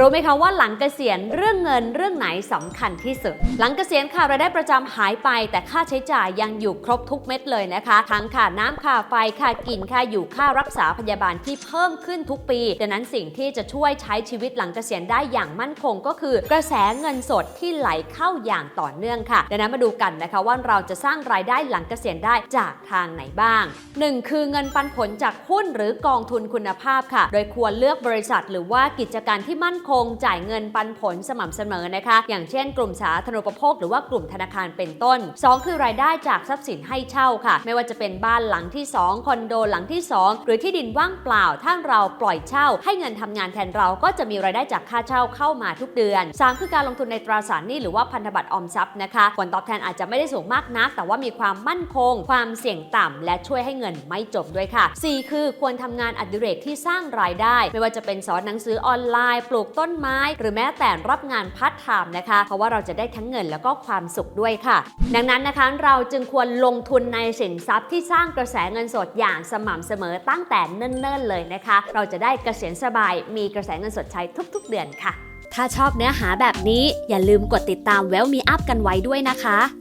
รู้ไหมคะว่าหลังเกษียณเรื่องเงินเรื่องไหนสำคัญที่สุด หลังเกษียณค่ะรายได้ประจำหายไป แต่ค่าใช้จ่ายยังอยู่ครบทุกเม็ดเลยนะคะทั้งค่าน้ำค่าไฟค่ากินค่าอยู่ค่ารักษาพยาบาลที่เพิ่มขึ้นทุกปีดังนั้นสิ่งที่จะช่วยใช้ชีวิตหลังเกษียณได้อย่างมั่นคงก็คือ กระแสเงินสดที่ไหลเข้าอย่างต่อเนื่องค่ะดังนั้นมาดูกันนะคะว่าเราจะสร้างรายได้หลังเกษียณได้จากทางไหนบ้าง 1. คือเงินปันผลจากหุ้นหรือกองทุนคุณภาพค่ะ โดยควรเลือกบริษัทหรือว่ากิจการที่มั่นคงจ่ายเงินปันผลสม่ำเสมอนะคะ อย่างเช่นกลุ่มสาธารณูปโภคหรือว่ากลุ่มธนาคารเป็นต้น 2 คือรายได้จากทรัพย์สินให้เช่าค่ะ ไม่ว่าจะเป็นบ้านหลังที่ 2 คอนโดหลังที่ 2 หรือที่ดินว่างเปล่า ถ้าเราปล่อยเช่า ให้เงินทำงานแทนเราก็จะมีรายได้จากค่าเช่าเข้ามาทุกเดือน 3 คือการลงทุนในตราสารหนี้หรือว่าพันธบัตรออมทรัพย์นะคะผลตอบแทนอาจจะไม่ได้สูงมากนัก แต่ว่ามีความมั่นคง ความเสี่ยงต่ำและช่วยให้เงินไม่จบด้วยค่ะ 4 คือควรทำงานอดิเรกที่สร้างรายได้ ไม่ว่าจะเป็นสอนหนังสือออนไลน์ปลูกต้นไม้ หรือแม้แต่รับงานพาร์ทไทม์นะคะ เพราะว่าเราจะได้ทั้งเงินแล้วก็ความสุขด้วยค่ะ ดังนั้นนะคะเราจึงควรลงทุนในสินทรัพย์ที่สร้างกระแสเงินสดอย่างสม่ำเสมอตั้งแต่เนิ่นๆเลยนะคะ เราจะได้เกษียณสบาย มีกระแสเงินสดใช้ทุก ๆ เดือนค่ะ ถ้าชอบเนื้อหาแบบนี้อย่าลืมกดติดตาม Well Me Up กันไว้ด้วยนะคะ